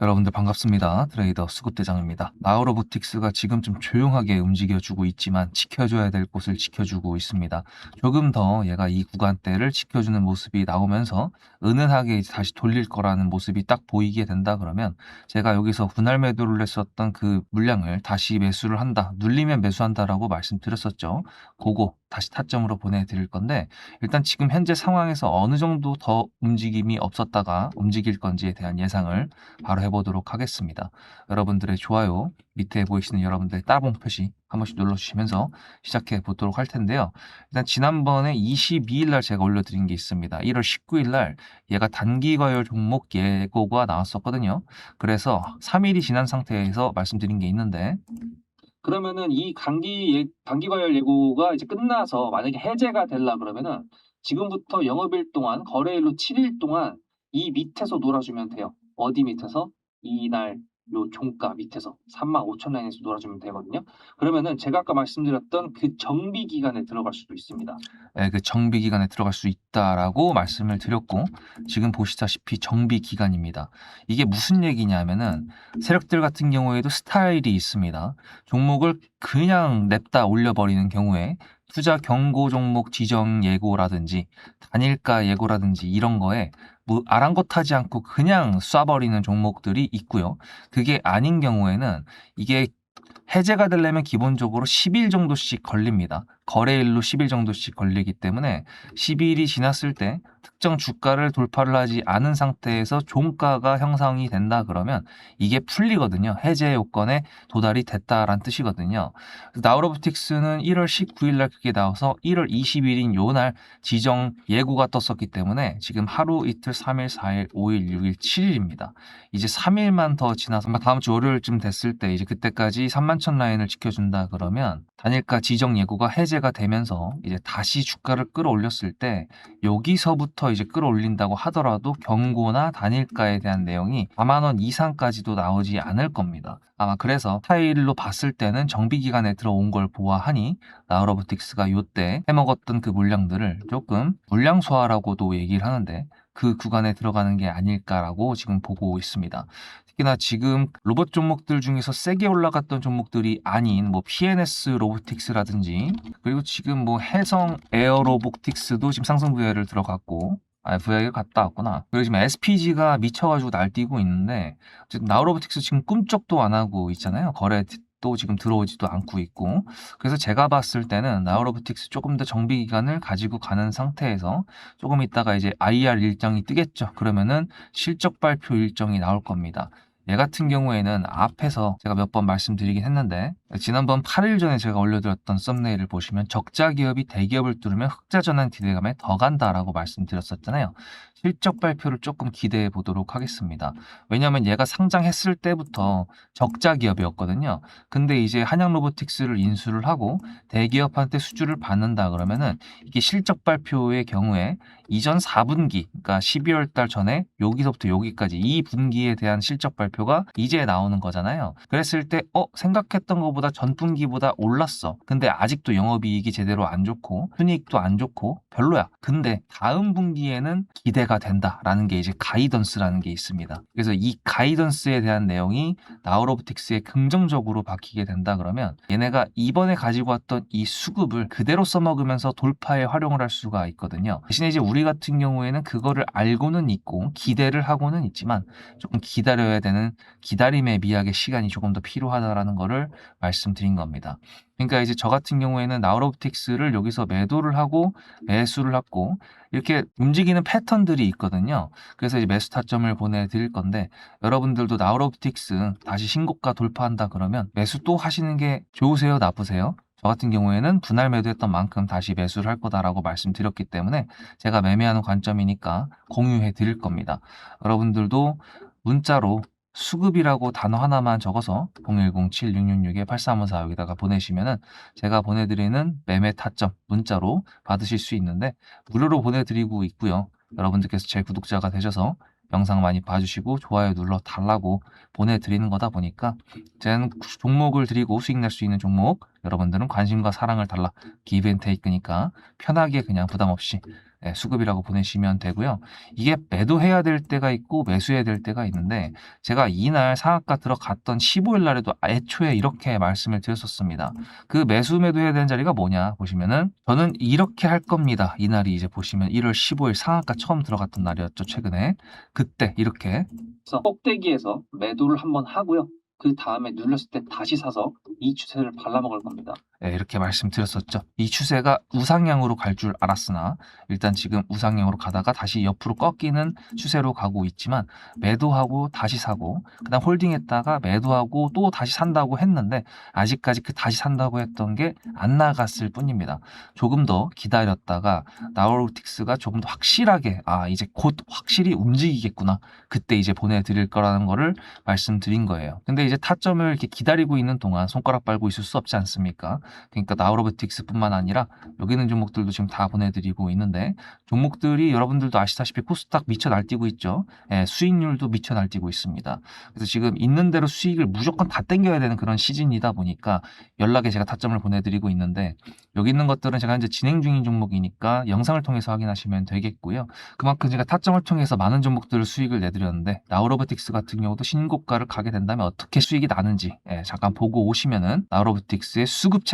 여러분들 반갑습니다. 트레이더 수급대장입니다. 나우로보틱스가 지금 좀 조용하게 움직여주고 있지만 지켜줘야 될 곳을 지켜주고 있습니다. 조금 더 얘가 이 구간대를 지켜주는 모습이 나오면서 은은하게 다시 돌릴 거라는 모습이 딱 보이게 된다 그러면 제가 여기서 분할 매도를 했었던 그 물량을 다시 매수를 한다. 눌리면 매수한다라고 말씀드렸었죠. 그거 다시 타점으로 보내드릴 건데 일단 지금 현재 상황에서 어느 정도 더 움직임이 없었다가 움직일 건지에 대한 예상을 바로 해보도록 하겠습니다. 여러분들의 좋아요, 밑에 보이시는 여러분들의 따봉 표시 한 번씩 눌러주시면서 시작해 보도록 할 텐데요. 일단 지난번에 22일 날 제가 올려드린 게 있습니다. 1월 19일 날 얘가 단기 과열 종목 예고가 나왔었거든요. 그래서 3일이 지난 상태에서 말씀드린 게 있는데 그러면은 이 단기 예, 단기 과열 예고가 이제 끝나서 만약에 해제가 되려 그러면은 지금부터 영업일 동안 거래일로 7일 동안 이 밑에서 놀아주면 돼요. 어디 밑에서? 이날 요 종가 밑에서 35,000원에서 놀아주면 되거든요. 그러면은 제가 아까 말씀드렸던 그 정비 기간에 들어갈 수도 있습니다. 예, 그 정비 기간에 들어갈 수 있다라고 말씀을 드렸고 지금 보시다시피 정비 기간입니다. 이게 무슨 얘기냐면은 세력들 같은 경우에도 스타일이 있습니다. 종목을 그냥 냅다 올려버리는 경우에 투자 경고 종목 지정 예고라든지 단일가 예고라든지 이런 거에 뭐 아랑곳하지 않고 그냥 쏴버리는 종목들이 있고요. 그게 아닌 경우에는 이게 해제가 되려면 기본적으로 10일 정도씩 걸립니다. 거래일로 10일 정도씩 걸리기 때문에 10일이 지났을 때 특정 주가를 돌파를 하지 않은 상태에서 종가가 형성이 된다 그러면 이게 풀리거든요. 해제 요건에 도달이 됐다라는 뜻이거든요. 나우로보틱스는 1월 19일 날 그게 나와서 1월 20일인 요 날 지정 예고가 떴었기 때문에 지금 하루 이틀 3일 4일 5일 6일 7일입니다. 이제 3일만 더 지나서 다음 주 월요일쯤 됐을 때 이제 그때까지 3만 천 라인을 지켜준다 그러면 단일가 지정 예고가 해제 가 되면서 이제 다시 주가를 끌어올렸을 때 여기서부터 이제 끌어올린다고 하더라도 경고나 단일가에 대한 내용이 4만 원 이상까지도 나오지 않을 겁니다. 아마 그래서 타일로 봤을 때는 정비 기간에 들어온 걸 보아하니 나우로보틱스가 요때 해먹었던 그 물량들을 조금 물량 소화라고도 얘기를 하는데 그 구간에 들어가는 게 아닐까라고 지금 보고 있습니다. 특히나 지금 로봇 종목들 중에서 세게 올라갔던 종목들이 아닌 뭐 PNS 로보틱스라든지 그리고 지금 뭐 해성 에어로보틱스도 지금 상승 부여를 들어갔고 아, VI가 갔다 왔구나. 그리고 지금 SPG가 미쳐가지고 날뛰고 있는데, 어쨌든 나우로보틱스 지금 꿈쩍도 안 하고 있잖아요. 거래 또 지금 들어오지도 않고 있고. 그래서 제가 봤을 때는 나우로보틱스 조금 더 정비 기간을 가지고 가는 상태에서 조금 있다가 이제 IR 일정이 뜨겠죠. 그러면은 실적 발표 일정이 나올 겁니다. 얘 같은 경우에는 앞에서 제가 몇 번 말씀드리긴 했는데 지난번 8일 전에 제가 올려드렸던 썸네일을 보시면 적자 기업이 대기업을 뚫으면 흑자 전환 기대감에 더 간다라고 말씀드렸었잖아요. 실적 발표를 조금 기대해 보도록 하겠습니다. 왜냐하면 얘가 상장했을 때부터 적자 기업이었거든요. 근데 이제 한양 로보틱스를 인수를 하고 대기업한테 수주를 받는다 그러면은 이게 실적 발표의 경우에 이전 4분기, 그러니까 12월 달 전에 여기서부터 여기까지 이 분기에 대한 실적 발표가 이제 나오는 거잖아요. 그랬을 때, 어, 생각했던 것보다 전 분기보다 올랐어. 근데 아직도 영업이익이 제대로 안 좋고, 순이익도 안 좋고, 별로야. 근데 다음 분기에는 기대가 된다라는 게 이제 가이던스라는 게 있습니다. 그래서 이 가이던스에 대한 내용이 나우로보틱스에 긍정적으로 바뀌게 된다 그러면 얘네가 이번에 가지고 왔던 이 수급을 그대로 써먹으면서 돌파에 활용을 할 수가 있거든요. 대신에 이제 우리 같은 경우에는 그거를 알고는 있고 기대를 하고는 있지만 조금 기다려야 되는 기다림의 미학의 시간이 조금 더 필요하다라는 거를 말씀드린 겁니다. 그러니까 이제 저 같은 경우에는 나우로보틱스를 여기서 매도를 하고 매수를 하고 이렇게 움직이는 패턴들이 있거든요. 그래서 이제 매수 타점을 보내드릴 건데 여러분들도 나우로보틱스 다시 신고가 돌파한다 그러면 매수 또 하시는 게 좋으세요? 나쁘세요? 저 같은 경우에는 분할 매도했던 만큼 다시 매수를 할 거다라고 말씀드렸기 때문에 제가 매매하는 관점이니까 공유해 드릴 겁니다. 여러분들도 문자로 수급이라고 단어 하나만 적어서 010-7666-8354 여기다가 보내시면은 제가 보내드리는 매매 타점 문자로 받으실 수 있는데 무료로 보내드리고 있고요. 여러분들께서 제 구독자가 되셔서 영상 많이 봐주시고 좋아요 눌러 달라고 보내드리는 거다 보니까 저는 종목을 드리고 수익 낼 수 있는 종목 여러분들은 관심과 사랑을 달라 기브앤테이크니까 편하게 그냥 부담 없이 예, 수급이라고 보내시면 되고요. 이게 매도해야 될 때가 있고 매수해야 될 때가 있는데 제가 이날 상한가 들어갔던 15일 날에도 애초에 이렇게 말씀을 드렸었습니다. 그 매수 매도해야 되는 자리가 뭐냐 보시면은 저는 이렇게 할 겁니다. 이날이 이제 보시면 1월 15일 상한가 처음 들어갔던 날이었죠. 최근에 그때 이렇게 꼭대기에서 매도를 한번 하고요. 그 다음에 눌렸을 때 다시 사서 이 추세를 발라먹을 겁니다. 예, 이렇게 말씀드렸었죠. 이 추세가 우상향으로 갈 줄 알았으나 일단 지금 우상향으로 가다가 다시 옆으로 꺾이는 추세로 가고 있지만 매도하고 다시 사고 그다음 홀딩했다가 매도하고 또 다시 산다고 했는데 아직까지 그 다시 산다고 했던 게 안 나갔을 뿐입니다. 조금 더 기다렸다가 나우로틱스가 조금 더 확실하게 아 이제 곧 확실히 움직이겠구나 그때 이제 보내드릴 거라는 거를 말씀드린 거예요. 근데 이제 타점을 이렇게 기다리고 있는 동안 손가락 빨고 있을 수 없지 않습니까? 그러니까 나우로보틱스뿐만 아니라 여기 있는 종목들도 지금 다 보내드리고 있는데 종목들이 여러분들도 아시다시피 코스닥 미쳐 날뛰고 있죠. 예, 수익률도 미쳐 날뛰고 있습니다. 그래서 지금 있는 대로 수익을 무조건 다 땡겨야 되는 그런 시즌이다 보니까 연락에 제가 타점을 보내드리고 있는데 여기 있는 것들은 제가 이제 진행 중인 종목이니까 영상을 통해서 확인하시면 되겠고요. 그만큼 제가 타점을 통해서 많은 종목들을 수익을 내드렸는데 나우로보틱스 같은 경우도 신고가를 가게 된다면 어떻게 수익이 나는지 예, 잠깐 보고 오시면은 나우로보틱스의 수급 체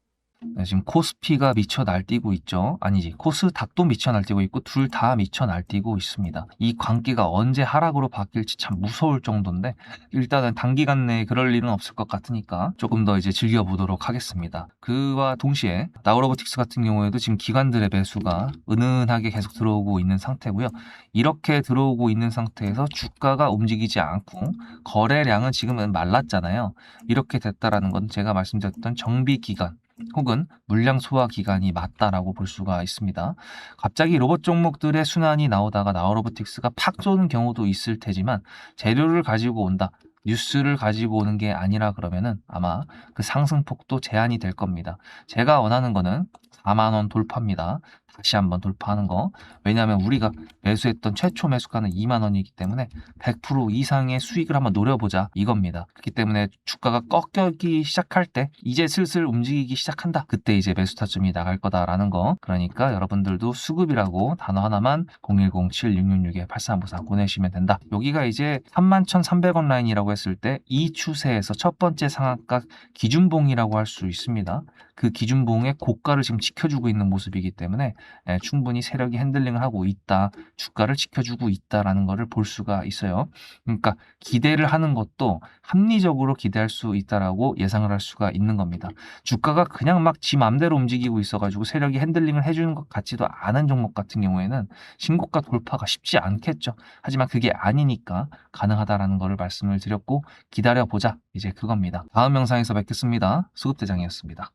네, 지금 코스피가 미쳐 날뛰고 있죠. 아니지. 코스닥도 미쳐 날뛰고 있고 둘 다 미쳐 날뛰고 있습니다. 이 광기가 언제 하락으로 바뀔지 참 무서울 정도인데 일단은 단기간 내에 그럴 일은 없을 것 같으니까 조금 더 이제 즐겨보도록 하겠습니다. 그와 동시에 나우로보틱스 같은 경우에도 지금 기관들의 매수가 은은하게 계속 들어오고 있는 상태고요. 이렇게 들어오고 있는 상태에서 주가가 움직이지 않고 거래량은 지금은 말랐잖아요. 이렇게 됐다라는 건 제가 말씀드렸던 정비 기간 혹은 물량 소화 기간이 맞다라고 볼 수가 있습니다. 갑자기 로봇 종목들의 순환이 나오다가 나우로보틱스가 팍 쏘는 경우도 있을 테지만 재료를 가지고 온다. 뉴스를 가지고 오는 게 아니라 그러면은 아마 그 상승폭도 제한이 될 겁니다. 제가 원하는 거는 4만 원 돌파입니다. 다시 한번 돌파하는 거. 왜냐하면 우리가 매수했던 최초 매수가는 2만 원이기 때문에 100% 이상의 수익을 한번 노려보자 이겁니다. 그렇기 때문에 주가가 꺾이기 시작할 때 이제 슬슬 움직이기 시작한다. 그때 이제 매수 타점이 나갈 거다라는 거. 그러니까 여러분들도 수급이라고 단어 하나만 010-7666-8394 보내시면 된다. 여기가 이제 31,300원 라인이라고 했을 때 이 추세에서 첫 번째 상한가 기준봉이라고 할 수 있습니다. 그 기준봉의 고가를 지금 지켜주고 있는 모습이기 때문에 예, 충분히 세력이 핸들링을 하고 있다. 주가를 지켜주고 있다라는 것을 볼 수가 있어요. 그러니까 기대를 하는 것도 합리적으로 기대할 수 있다라고 예상을 할 수가 있는 겁니다. 주가가 그냥 막 지 맘대로 움직이고 있어가지고 세력이 핸들링을 해주는 것 같지도 않은 종목 같은 경우에는 신고가 돌파가 쉽지 않겠죠. 하지만 그게 아니니까 가능하다라는 것을 말씀을 드렸고 기다려보자 이제 그겁니다. 다음 영상에서 뵙겠습니다. 수급대장이었습니다.